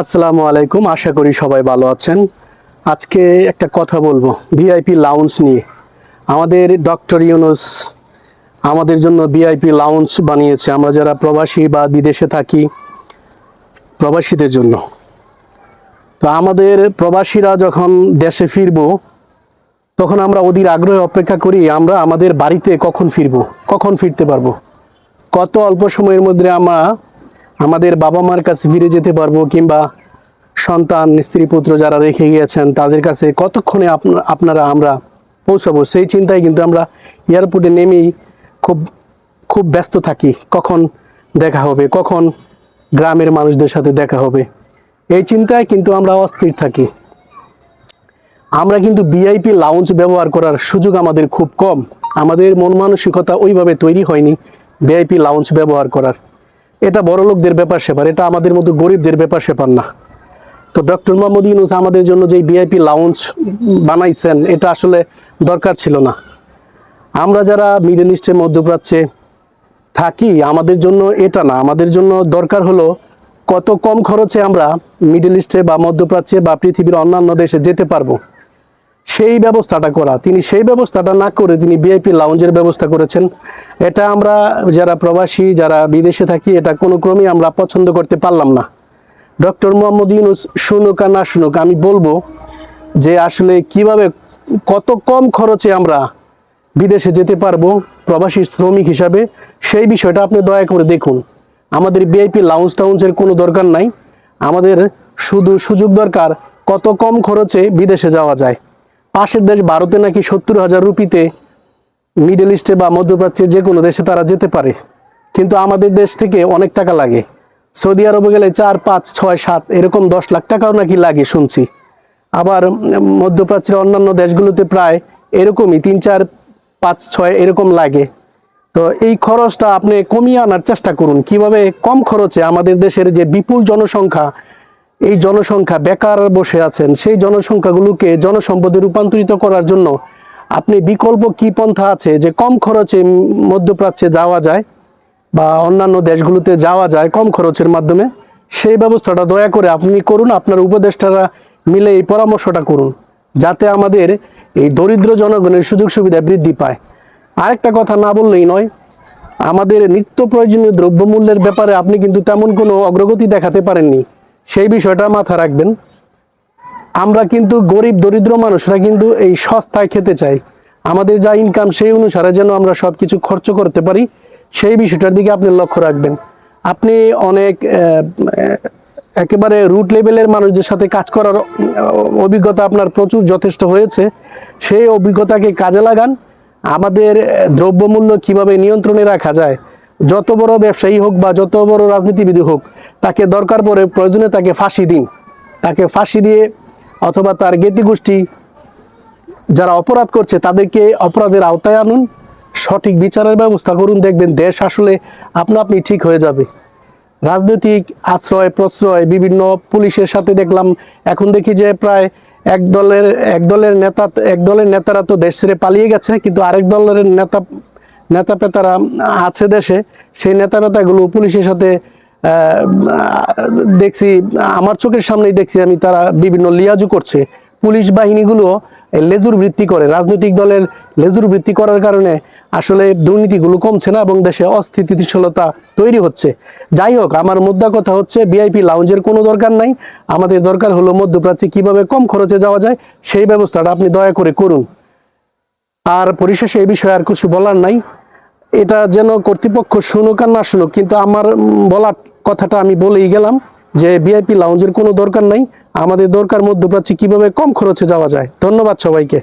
আসসালামু আলাইকুম, আশা করি সবাই ভালো আছেন। আজকে একটা কথা বলব ভিআইপি লাউঞ্জ নিয়ে। আমাদের ডক্টর ইউনুস আমাদের জন্য ভিআইপি লাউঞ্জ বানিয়েছে। আমরা যারা প্রবাসী বা বিদেশে থাকি, প্রবাসীদের জন্য। তো আমাদের প্রবাসীরা যখন দেশে ফিরবো, তখন আমরা অধীর আগ্রহে অপেক্ষা করি, আমরা আমাদের বাড়িতে কখন ফিরবো, কখন ফিরতে পারব। কত অল্প সময়ের মধ্যে আমরা আমাদের বাবা মার কাছে ফিরে যেতে পারব কিংবা সন্তান, স্ত্রী, পুত্র যারা রেখে গিয়েছেন, তাদের কাছে কতক্ষণে আপনা- আপনারা আমরা পৌঁছাবো? সেই চিন্তায় কিন্তু আমরা এয়ারপোর্টে নেমেই খুব খুব ব্যস্ত থাকি। কখন দেখা হবে? কখন গ্রামের মানুষদের সাথে দেখা হবে? এই চিন্তায় কিন্তু আমরা অস্থির থাকি। আমরা কিন্তু ভিআইপি লাউঞ্জ ব্যবহার করার সুযোগ আমাদের খুব কম। আমাদের মন মানসিকতা ওইভাবে তৈরি হয়নি ভিআইপি লাউঞ্জ ব্যবহার করার। এটা বড় লোকদের ব্যাপার সেপার এটা আমাদের মতো গরিবদের ব্যাপার সেপার না। তো ডক্টর মোহাম্মদ ইউনুস আমাদের জন্য যে ভিআইপি লাউঞ্জ বানাইছেন, এটা আসলে দরকার ছিল না। আমরা যারা মিডল ইস্টের মধ্যপ্রাচ্যে থাকি, আমাদের জন্য এটা না। আমাদের জন্য দরকার হলো কত কম খরচে আমরা মিডল ইস্টে বা মধ্যপ্রাচ্যে বা পৃথিবীর অন্যান্য দেশে যেতে পারব। সেই ব্যবস্থাটা করা। তিনি সেই ব্যবস্থাটা না করে তিনি ভিআইপি লাউঞ্জের ব্যবস্থা করেছেন। এটা আমরা যারা প্রবাসী, যারা বিদেশে থাকি, এটা কোনো ক্রমেই আমরা পছন্দ করতে পারলাম না। ডক্টর মোহাম্মদ ইউনুস শুনুক আর না শুনুক, আমি বলব যে আসলে কীভাবে কত কম খরচে আমরা বিদেশে যেতে পারব প্রবাসী শ্রমিক হিসাবে, সেই বিষয়টা আপনি দয়া করে দেখুন। আমাদের ভিআইপি লাউঞ্জ টাউঞ্জের কোনো দরকার নাই। আমাদের শুধু সুযোগ দরকার কত কম খরচে বিদেশে যাওয়া যায়। পাশের দেশ ভারতে নাকি সত্তর হাজার রুপিতে মিডল ইস্টে বা মধ্যপ্রাচ্যে যে কোনো দেশে তারা যেতে পারে। কিন্তু আমাদের দেশ থেকে অনেক টাকা লাগে। সৌদি আরবে গেলে চার, পাঁচ, ছয়, সাত, এরকম দশ লাখ টাকাও নাকি লাগে শুনছি। আবার মধ্যপ্রাচ্যের অন্যান্য দেশগুলোতে প্রায় এরকমই তিন, চার, পাঁচ, ছয় এরকম লাগে। তো এই খরচটা আপনি কমিয়ে আনার চেষ্টা করুন। কীভাবে কম খরচে আমাদের দেশের যে বিপুল জনসংখ্যা এই জনসংখ্যা বেকার বসে আছেন, সেই জনসংখ্যাগুলোকে জনসম্পদে রূপান্তরিত করার জন্য আপনি বিকল্প কি পন্থা আছে যে কম খরচে মধ্যপ্রাচ্যে যাওয়া যায় বা অন্যান্য দেশগুলোতে যাওয়া যায় কম খরচের মাধ্যমে? সেই ব্যবস্থাটা দয়া করে আপনি করুন, আপনার উপদেষ্টারা মিলে এই পরামর্শটা করুন, যাতে আমাদের এই দরিদ্র জনগণের সুযোগ সুবিধা বৃদ্ধি পায়। আরেকটা কথা না বললেই নয়, আমাদের নিত্য প্রয়োজনীয় দ্রব্যমূল্যের ব্যাপারে আপনি কিন্তু তেমন কোনো অগ্রগতি দেখাতে পারেননি। সেই বিষয়টা মাথা রাখবেন। আমরা কিন্তু গরিব, দরিদ্র মানুষরা কিন্তু এই সস্তায় খেতে চাই। আমাদের যা ইনকাম সেই অনুসারে যেন আমরা সব কিছু খরচ করতে পারি, সেই বিষয়টার দিকে আপনি লক্ষ্য রাখবেন। আপনি অনেক একেবারে রুট লেভেলের মানুষদের সাথে কাজ করার অভিজ্ঞতা আপনার প্রচুর যথেষ্ট হয়েছে। সেই অভিজ্ঞতাকে কাজে লাগান। আমাদের দ্রব্যমূল্য কীভাবে নিয়ন্ত্রণে রাখা যায় যত বড় ব্যবসায়ী হোক বা যত বড় রাজনীতিবিদ হোক, তাকে দরকার পড়ে প্রয়োজনে তাকে ফাঁসি দিন। তাকে ফাঁসি দিয়ে অথবা তার জ্ঞাতি গোষ্ঠী যারা অপরাধ করছে, তাদেরকে অপরাধের আওতায় আনুন। সঠিক বিচারের ব্যবস্থা করুন। দেখবেন দেশ আসলে আপনা আপনি ঠিক হয়ে যাবে। রাজনৈতিক আশ্রয়, প্রশ্রয়, বিভিন্ন পুলিশের সাথে দেখলাম, এখন দেখি যে প্রায় এক দলের এক দলের নেতা, এক দলের নেতারা তো দেশ ছেড়ে পালিয়ে গেছে, কিন্তু আরেক দলের নেতা নেতা পেতারা আছে দেশে, সেই নেতা পেতাগুলো পুলিশের সাথে দেখছি, আমার চোখের সামনেই দেখছি আমি তারা বিভিন্ন লিয়াজু করছে। পুলিশ বাহিনীগুলো লেজুর বৃত্তি করে, রাজনৈতিক দলের লেজুর বৃত্তি করার কারণে আসলে দুর্নীতিগুলো কমছে না এবং দেশে অস্থিতিশীলতা তৈরি হচ্ছে। যাই হোক, আমার মুদ্রা কথা হচ্ছে, ভিআইপি লাউঞ্জের কোনো দরকার নাই। আমাদের দরকার হলো মধ্যপ্রাচ্যে কীভাবে কম খরচে যাওয়া যায়, সেই ব্যবস্থাটা আপনি দয়া করে করুন। আর পরিশেষে এই বিষয়ে আর কিছু বলার নাই। এটা যেন কর্তৃপক্ষ শুনুক আর না শুনুক, কিন্তু আমার বলার কথাটা আমি বলেই গেলাম যে ভিআইপি লাউঞ্জের কোনো দরকার নাই। আমাদের দরকার মধ্যপ্রাচ্যে কীভাবে কম খরচে যাওয়া যায়। ধন্যবাদ সবাইকে।